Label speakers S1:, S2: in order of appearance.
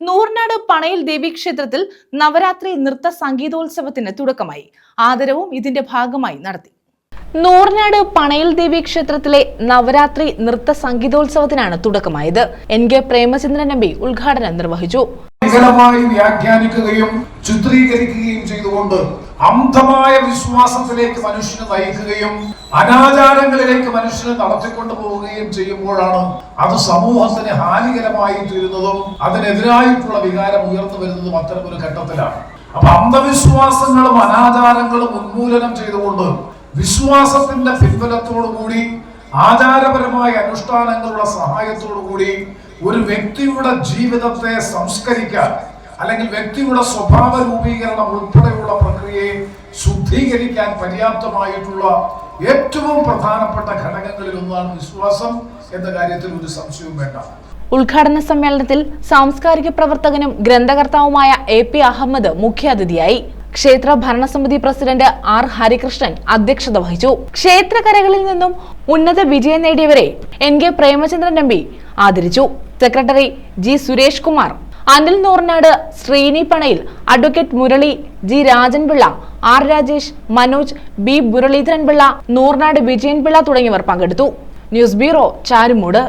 S1: നൂറിനാട് പണയിൽ ദേവീക്ഷേത്രത്തിൽ നവരാത്രി നൃത്ത സംഗീതോത്സവത്തിന് തുടക്കമായി. ആദരവും ഇതിന്റെ ഭാഗമായി നടത്തി. നൂറിനാട് പണയിൽ ദേവി ക്ഷേത്രത്തിലെ നവരാത്രി നൃത്ത സംഗീതോത്സവത്തിനാണ് തുടക്കമായത്. എൻ കെ പ്രേമചന്ദ്രൻ എം ഉദ്ഘാടനം നിർവഹിച്ചു.
S2: വികലമായി വ്യാഖ്യാനിക്കുകയും ചിത്രീകരിക്കുകയും ചെയ്തുകൊണ്ട് അന്ധമായ വിശ്വാസത്തിലേക്ക് മനുഷ്യനെ നയിക്കുകയും അനാചാരങ്ങളിലേക്ക് മനുഷ്യനെ നടത്തിക്കൊണ്ടു പോവുകയും ചെയ്യുമ്പോഴാണ് അത് സമൂഹത്തിന് ഹാനികരമായി തീരുന്നതും അതിനെതിരായിട്ടുള്ള വികാരം ഉയർന്നു വരുന്നതും അത്തരം ഒരു ഘട്ടത്തിലാണ്. അപ്പൊ അന്ധവിശ്വാസങ്ങളും അനാചാരങ്ങളും ഉന്മൂലനം ചെയ്തുകൊണ്ട് വിശ്വാസത്തിന്റെ പിൻബലത്തോടുകൂടി ആചാരപരമായ അനുഷ്ഠാനങ്ങളുടെ സഹായത്തോടുകൂടി ഒരു വ്യക്തിയുടെ ജീവിതത്തെ സംസ്കരിക്കാൻ അല്ലെങ്കിൽ വ്യക്തിയുടെ സ്വഭാവ രൂപീകരണം ഉൾപ്പെടെയുള്ള പ്രക്രിയയെ ശുദ്ധീകരിക്കാൻ പര്യാപ്തമായിട്ടുള്ള ഏറ്റവും പ്രധാനപ്പെട്ട ഘടകങ്ങളിൽ ഒന്നാണ് വിശ്വാസം എന്ന കാര്യത്തിൽ ഒരു സംശയവും വേണ്ട.
S1: ഉദ്ഘാടന സമ്മേളനത്തിൽ സാംസ്കാരിക പ്രവർത്തകനും ഗ്രന്ഥകർത്താവുമായ എ പി അഹമ്മദ് മുഖ്യാതിഥിയായി. ക്ഷേത്ര ഭരണസമിതി പ്രസിഡന്റ് ആർ ഹരികൃഷ്ണൻ അധ്യക്ഷത വഹിച്ചു. ക്ഷേത്രകരകളിൽ നിന്നും ഉന്നത വിജയം നേടിയവരെ N K Premachandran M P ആദരിച്ചു. Secretary G Suresh Kumar Anil Noornad Srini Panayil advocate Murali G Rajanpillai R Rajesh Manoj B Muraleedharan Pillai Noornad Vijayanpillai തുടങ്ങിയവർ പങ്കെടുത്തു. News bureau Charummoodu.